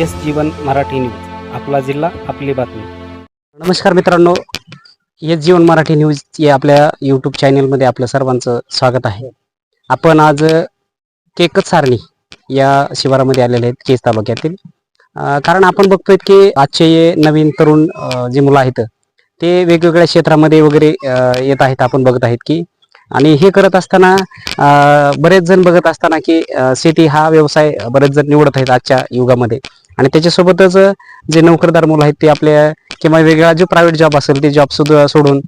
S जीवन Marathi news. आपला जिल्हा आपली बातमी. नमस्कार मित्रांनो. एस जीवन मराठी न्यूज या आपल्या यूट्यूब चॅनलमध्ये आपलं सर्वांचं स्वागत आहे. आपण आज केकत सारणी या शिवारामध्ये आलेले आहेत केस तालुक्यातील. कारण आपण बघतोय की आजचे नवीन तरुण जे मुलं आहेत ते वेगवेगळ्या क्षेत्रामध्ये वगैरे येत आहेत आपण बघत आहेत की. आणि हे करत असताना बरेच जण बघत असताना की शेती हा व्यवसाय बरेच जण निवडत आहेत आजच्या युगामध्ये. आणि त्याच्यासोबतच जे नोकरदार मुलं आहेत ते आपल्या किंवा वेगळा जो प्रायव्हेट जॉब असेल ते जॉब सुद्धा सोडून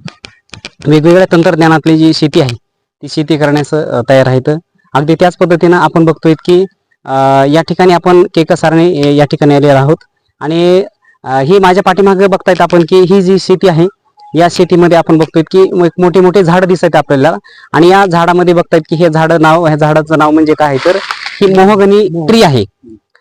वेगवेगळ्या तंत्रज्ञानातली जी शेती आहे ती शेती करण्यास तयार आहेत. अगदी त्याच पद्धतीनं आपण बघतोय की या ठिकाणी आपण केकसारणे अं, या ठिकाणी आलेलो आहोत. आणि ही माझ्या पाठीमागे बघतायत आपण की ही जी शेती आहे या शेतीमध्ये आपण बघतोय की एक मोठे मोठे झाड दिसत आपल्याला. आणि या झाडामध्ये बघतायत की हे झाड नाव ह्या झाडाचं नाव म्हणजे काय तर ही मोहगणी ट्री आहे.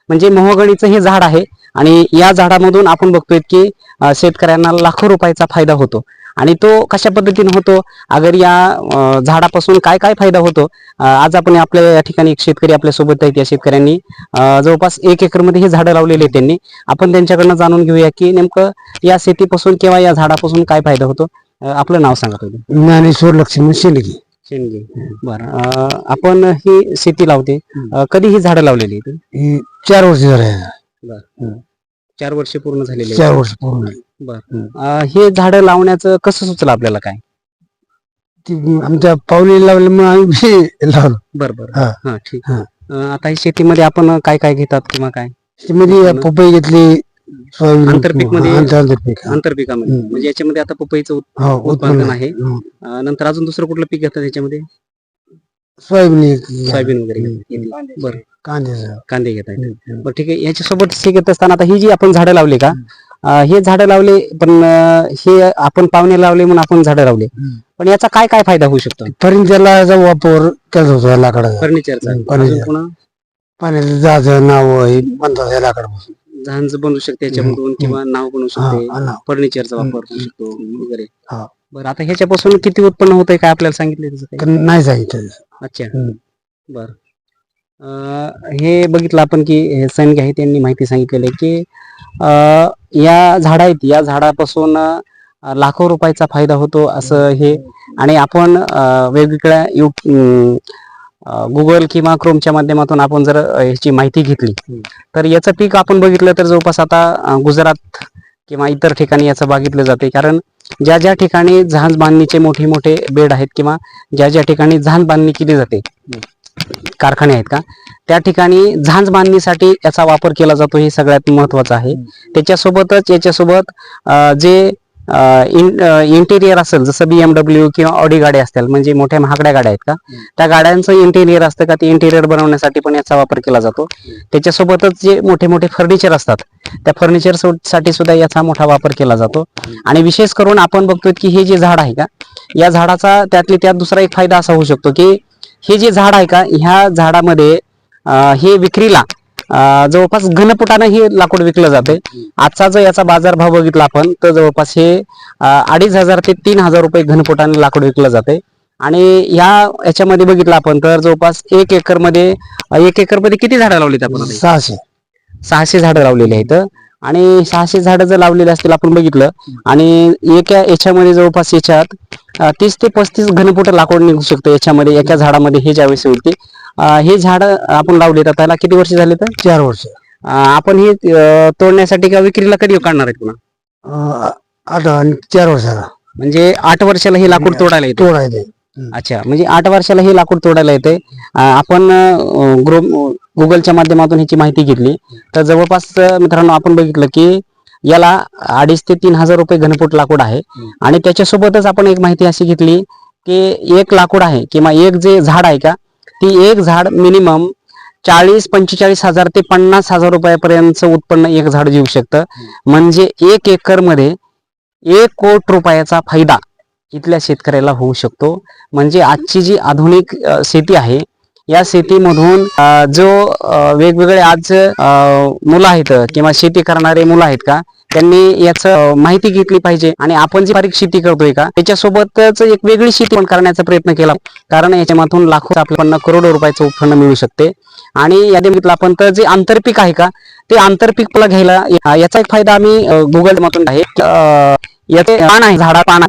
म्हणजे मोहगणीचं हे झाड आहे. आणि या झाडामधून आपण बघतोय की शेतकऱ्यांना लाखो रुपयाचा फायदा होतो. आणि तो कशा पद्धतीने होतो? अगर या झाडापासून काय काय फायदा होतो? आज आपण आपल्या या ठिकाणी एक शेतकरी आपल्यासोबत आहेत. या शेतकऱ्यांनी जवळपास एक एकरमध्ये हे झाडं लावलेले आहेत त्यांनी. आपण त्यांच्याकडनं जाणून घेऊया की नेमकं या शेतीपासून किंवा या झाडापासून काय फायदा होतो? आपलं नाव सांगा तुम्ही. ज्ञानेश्वर लक्ष्मण शेंडगे. शेणगे बरं आपण ही शेती लावते. कधी ही झाडं लावलेली आहेत? चार वर्ष झाले चार वर्ष पूर्ण झालेली. चार वर्ष पूर्ण अं, हे झाडं लावण्याचं कसं सुचलं आपल्याला काय ती आमच्या पाहुणे लावले म्हणून आम्ही बी लावलो बरं बरं हा. हा ठीक हा. अं, आता ही शेतीमध्ये आपण काय काय घेतात किंवा काय त्यामध्ये पपई घेतली सोयाबीन आंतरपीकमध्ये- हा, आंतरपीक हा. आंतरपिकामध्ये हम्म. म्हणजे याच्यामध्ये आता पपईचं उत- हो उत्पादन उत्पन्न आहे. हं. अं, नंतर अजून दुसरं कुठलं पीक घेतात याच्यामध्ये सोयाबीन. सोयाबीन वगैरे हम्म. घेतात. बरं कांद्याचं कांदे घेत आहेत. बरं ठीक आहे याच्यासोबत हे घेत असताना आता ही जी आपण झाडं लावली का अं, हे झाडं लावले पण अं, हे आपण पाहुणे लावले म्हणून आपण झाडं लावले. पण याचा काय काय फायदा होऊ शकतो फर्निचरला वापर केला जातो या लाकडाचा फर्निचरचा हं, अजून furniture. पुन्हा पाण्याचं जहाज नाव हे या लाकडापासून जहाज बनवू शकते याच्यामधून किंवा नाव बनवू हा, शकते नाव. फर्निचरचा. वापर होऊ शकतो वगैरे हा. बरं आता ह्याच्यापासून किती उत्पन्न होतंय काय आपल्याला सांगितलं त्याचं काही? पण नाही सांगितलं अच्छा. बर हे बघितलं आपण की हे सैनिक आहे त्यांनी माहिती सांगितलेली की अं, या झाड आहेत या झाडापासून अं, लाखो रुपयाचा फायदा होतो असं हे आणि आपण अं, वेगवेगळ्या यू गुगल किंवा क्रोमच्या माध्यमातून आपण जर अं, ह्याची माहिती घेतली. तर याचं पीक आपण बघितलं तर जवळपास आता अं, गुजरात किंवा इतर ठिकाणी याचं बघितलं जाते कारण ज्या ज्या ठिकाणी जहाज बांधणीचे मोठे मोठे बेड आहेत किंवा ज्या ज्या ठिकाणी जहाज बांधणी केली जाते कारखाने आहेत का त्या ठिकाणी झांज बांधणीसाठी याचा वापर केला जातो हे सगळ्यात महत्वाचं आहे. त्याच्यासोबतच याच्यासोबत जे जे इंटेरियर असेल जसं बीएमडब्ल्यू किंवा ऑडी गाड्या असतील म्हणजे मोठ्या महागड्या गाड्या आहेत का? त्या गाड्यांचं इंटेरियर असतं का? ते इंटेरियर बनवण्यासाठी पण याचा वापर केला जातो. त्याच्यासोबतच जे मोठे मोठे फर्निचर असतात त्या फर्निचरसाठी सुद्धा याचा मोठा वापर केला जातो. आणि विशेष करून आपण बघतोय की हे जे झाड आहे का? या झाडाचा त्यातले त्यात दुसरा एक फायदा असा होऊ शकतो की हे जे झाड आहे का? ह्या झाडामध्ये हे विक्रीला जवळपास घनफुटानं हे लाकूड विकलं जाते. आजचा जर याचा बाजारभाव बघितला आपण तर जवळपास हे अडीच हजार ते तीन हजार रुपये घनफुटाने लाकूड विकलं जाते. आणि या याच्यामध्ये बघितलं आपण तर जवळपास एक एकरमध्ये एक एकरमध्ये किती झाडं लावलीत आपण? सहाशे. सहाशे झाडं लावलेली आहेत. आणि सहाशे झाडं जर लावलेली असतील आपण बघितलं. आणि एका याच्यामध्ये जवळपास याच्यात तीस ते पस्तीस घनफूट लाकूड निघू शकतं याच्यामध्ये एका झाडामध्ये हे ज्यावेळेस होते हे झाड आपण लावले तर त्याला किती वर्ष झाले तर? चार वर्ष. आपण हे अं, तोडण्यासाठी किंवा विक्रीला कधी काढणार आहेत पुन्हा? अं, आठ आणि चार वर्षाला. म्हणजे आठ वर्षाला हे लाकूड तोडायला येतं तोडायचे अच्छा म्हणजे आठ वर्षाला हे लाकूड तोडायला येते आपण अं, ग्रो गुगलच्या माध्यमातून ह्याची माहिती घेतली. तर जवळपास अं, मित्रांनो आपण बघितलं की याला अडीच ते तीन हजार रुपये घनफूट लाकूड आहे. आणि त्याच्यासोबतच आपण एक माहिती अशी घेतली की एक लाकूड आहे किंवा एक जे झाड आहे का ती एक झाड मिनिमम चाळीस पंचेचाळीस हजार ते पन्नास हजार रुपयापर्यंतचं उत्पन्न एक झाड घेऊ शकतं. म्हणजे एक एकरमध्ये एक कोट रुपयाचा फायदा इथल्या शेतकऱ्याला होऊ शकतो. म्हणजे आजची जी आधुनिक शेती आहे या शेतीमधून जो वेगवेगळे आज मुलं आहेत किंवा शेती करणारे मुलं आहेत का त्यांनी याचं माहिती घेतली पाहिजे. आणि आपण जी बारीक शेती करतोय का त्याच्यासोबतच एक वेगळी शेती पण करण्याचा प्रयत्न केला. कारण याच्यामधून लाखो आपल्याला करोडो रुपयाचं उत्पन्न मिळू शकते. आणि या बघितलं आपण तर जे आंतरपीक आहे का ते आंतरपीकला घ्यायला याचा एक फायदा आम्ही गुगल मधून आहे. याचे पान आहे झाडा पान.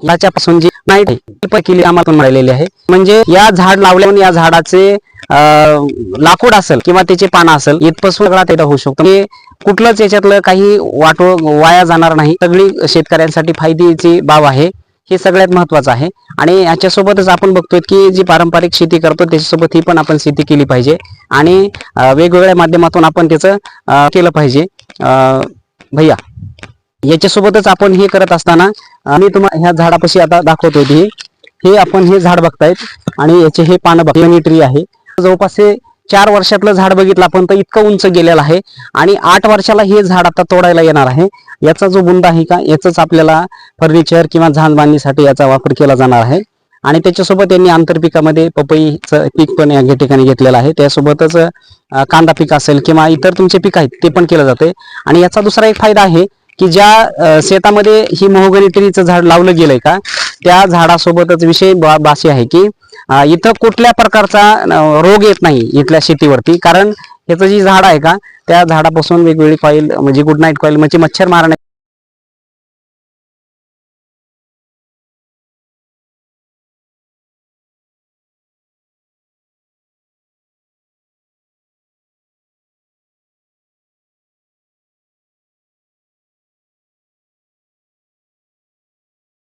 याच्यापासून जी माहिती आहे ती आम्हाला आहे. म्हणजे या झाड लावल्यावर या झाडाचे लाकूड असेल किंवा त्याचे पानं असेल इथपासून सगळा तेवढा होऊ शकतो. हे कुठलंच याच्यातलं काही वाटो वाया जाणार नाही. सगळी शेतकऱ्यांसाठी फायद्याची बाब आहे. हे सगळ्यात महत्वाचं आहे. आणि याच्यासोबतच आपण बघतोय की जी पारंपरिक शेती करतो त्याच्यासोबत ही पण आपण शेती केली पाहिजे. आणि वेगवेगळ्या माध्यमातून आपण त्याचं केलं पाहिजे. अं, भैया याच्यासोबतच आपण हे करत असताना मी तुम्हाला ह्या झाडापाशी आता दाखवतोय हे हे आपण हे झाड बघतायत. आणि याचे हे पानं बघ ट्री आहे. जवळपास हे चार वर्षातलं झाड बघितलं आपण तर इतकं उंच गेलेलं आहे. आणि आठ वर्षाला हे झाड आता तोडायला येणार आहे. याचा जो बुंदा आहे का याचाच आपल्याला फर्निचर किंवा झाड बांधणीसाठी याचा वापर केला जाणार आहे. आणि त्याच्यासोबत यांनी आंतरपिकामध्ये पपईचं पीक पण या ठिकाणी घेतलेलं आहे. त्यासोबतच कांदा पीक असेल किंवा इतर तुमचे पीक आहेत ते पण केलं जाते. आणि याचा दुसरा एक फायदा आहे की ज्या शेतामध्ये ही मोहगनी ट्रीचं झाड लावलं गेलंय का त्या झाडासोबतच विषय भाषी बाशी आहे की इथं कुठल्या प्रकारचा रोग येत नाही इथल्या शेतीवरती. कारण याचं जी झाड आहे का त्या झाडापासून वेगवेगळी कॉईल म्हणजे गुड नाईट कॉईल म्हणजे मच्छर मारण्या